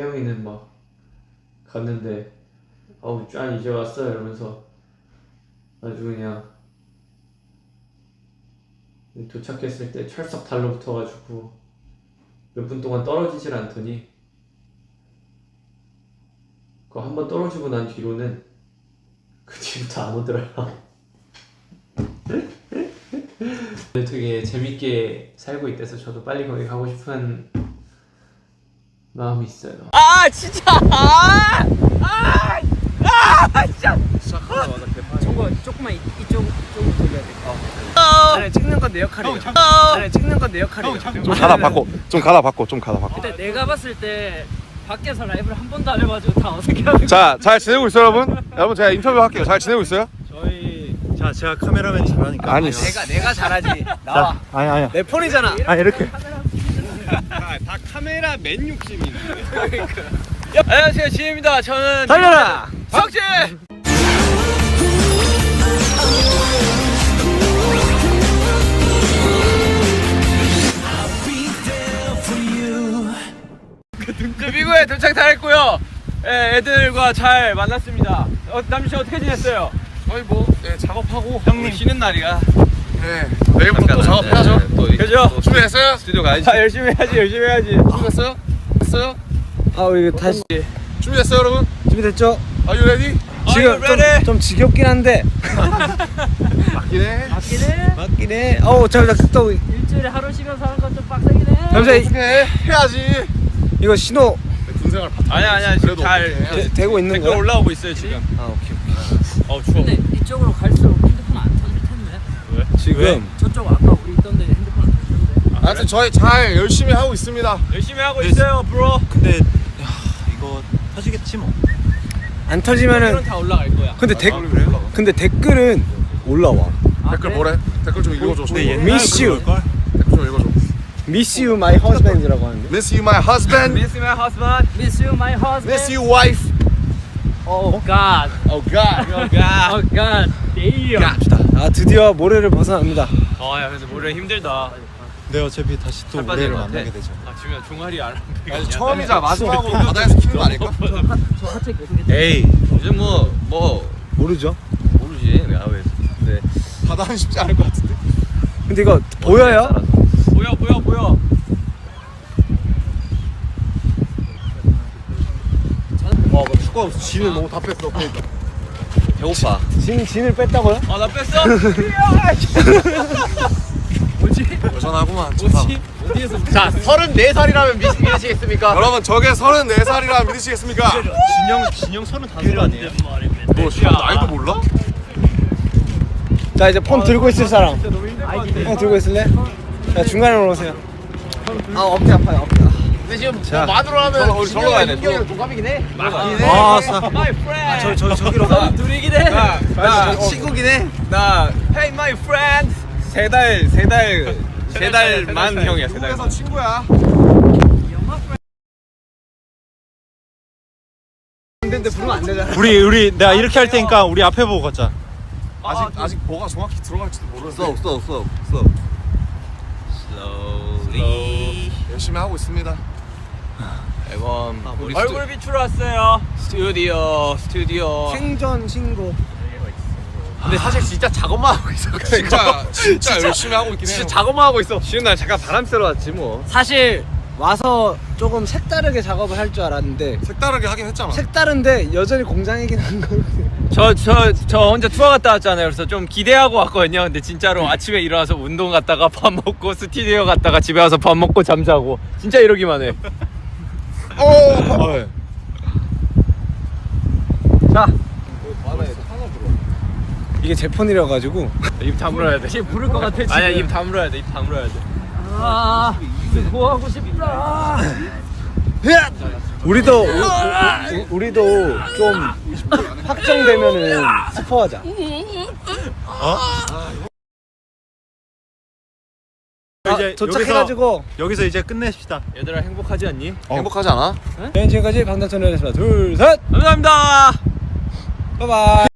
태영이는 막 갔는데 어우 짠 이제 왔어 이러면서 아주 그냥 도착했을 때 철석 달로 붙어가지고 몇 분 동안 떨어지질 않더니 그 한 번 떨어지고 난 뒤로는 그 뒤부터 안 오더라. 되게 재밌게 살고 있대서 저도 빨리 거기 가고 싶은 마음이 있어요. 아 진짜 아! 아! 아! 진짜 시작하자마자 개판. 저거 조금만 이- 이쪽 이쪽으로 돌려야 돼 어. 아니 찍는 건 내 역할이야 아니 찍는 건 내 역할이야 좀 가다 바꿔. 좀 가다 바꿔. 좀 가다 바꿔. 근데 내가 봤을 때 밖에서 라이브를 한 번도 안 해가지고 다 어색해하는 자, 잘 지내고 있어요, 여러분? 여러분 제가 인터뷰 할게요. 잘 지내고 있어요? 저희 자 제가 카메라맨 잘하니까 아니. 내가 내가 잘하지 나와 아니 아니야 내 폰이잖아 아 이렇게 다 카메라 맨 욕심이네. 안녕하세요. 지혜입니다. 저는 달려라! 석재 그 미국에 도착 다 했고요. 예, 애들과 잘 만났습니다. 어, 남주 씨 어떻게 지냈어요? 저희 뭐 예, 작업하고 형님. 쉬는 날이야 네. 내일부터 또 작업해야죠. 그죠? 준비됐어요? 스튜디오 가야지 아, 열심히 해야지 열심히 해야지 준비됐어요? 됐어요? 아 이거 다시 준비됐어요, 여러분? 준비됐죠? Are you ready? 지금? 좀, 좀 지겹긴 한데 맞긴 해. 맞긴 해 맞긴 해 어우 저또 일주일에 하루 쉬면서 하는 건 좀 빡세긴 해 잠시만 어떻게 해? 해야지. 이거 신호 군 생활 바탕. 아니야 아니야 지금 그래도 잘 어떻게 해? 되, 되고 있는 댓글 거야? 올라오고 있어요 지금 아 오케이 어 추워 근데 이쪽으로 갈수록 핸드폰 안 터질 지금 저쪽 아까 우리 있던데 핸드폰 안 터지는데 하여튼 저희 잘 열심히 하고 있습니다. 열심히 하고 있어요 브로 근데 야, 이거 터지겠지 뭐 안 터지면은 다 올라갈 거야 근데 댓 아, 그래요? 근데 댓글은 올라와 아, 댓글 그래? 뭐래? 댓글 좀 읽어줘. 네, 좋은 거. 미스 유 댓글 좀 읽어줘. 미스 유 마이 허스밴드라고 하는데 Miss you, my husband. Miss my husband Miss you my husband Miss you, wife. Oh God Oh God. Oh God Oh God Damn 아 드디어 모래를 벗어납니다 아야 근데 모래 힘들다 네 어차피 다시 또살 모래를 것 같아. 만나게 되죠 아 지금 종아리 안 아니, 처음이자 마지막으로 바다에서 키는 거 아닐까? 저 하체 계속 에이 요즘 뭐, 뭐, 모르죠 모르지. 내가 왜. 근데. 바다는 쉽지 않을 것 같은데. 근데 이거 보여요? 보여 보여 보여 와, 나 축구하고 진을 너무 다 뺐어. 그러니까. 배고파. 진, 진을 뺐다고요? 아 나 뺐어? 여전하구만. 뭐지? 어디에서 자, 34살이라면 믿으시겠습니까? 여러분, 저게 34살이라 믿으시겠습니까? 진영 진영 서른 다섯 아니에요? 너 지금 나이도 몰라? 자 이제 폰 들고 있을 사람 폰 들고 있을래? 자 중간에 올라오세요 아 어깨 아파요 어깨 근데 지금 자. 만으로 하면 저거, 우리 저거 가야 돼, 저거. 동갑이긴 해. 아, 사- My friend 저, 저, 저기로 너 둘이긴 해나 친구긴 해. 나 Hey my friend 세 달, 세 달, 세 달만 형이야, 세 미국에서 달만. 친구야. 근데 부르면 안 되잖아 우리 우리 내가 이렇게 할 테니까 우리 앞에 보고 걷자 아직 아직 뭐가 정확히 들어갈지도 모르는데 slow, slow, slow, slow. slowly. 열심히 하고 있습니다. 앨범. 우리 얼굴 비추러 왔어요 스튜디오, 스튜디오. 생전 신고 근데 사실 진짜 작업만 하고 있어. 진짜 진짜 열심히 하고 있긴 해요. 진짜 작업만 하고 있어. 쉬는 날 잠깐 바람 쐬러 왔지 뭐. 사실 와서 조금 색다르게 작업을 할 줄 알았는데 색다르게 하긴 했잖아. 색다른데 여전히 공장이긴 한 거예요 저 저 저 혼자 투어 갔다 왔잖아요 그래서 좀 기대하고 왔거든요 근데 진짜로 아침에 일어나서 운동 갔다가 밥 먹고 스튜디오 갔다가 집에 와서 밥 먹고 잠자고 진짜 이러기만 해 오. 자 이게 제 폰이라 가지고 입 다물어야 돼. 지금 부를 것 같아. 지금. 아니야 입 다물어야 돼. 입 다물어야 돼. 아, 뭐 하고 싶다. 우리도 우, 우, 우, 리도 좀 확정되면은 스포하자 어? 이제 도착해가지고 여기서 이제 끝내십시다. 얘들아 행복하지 않니? 행복하지 않아? 네, 지금까지 강다천이었습니다 둘 셋 감사합니다. 바이바이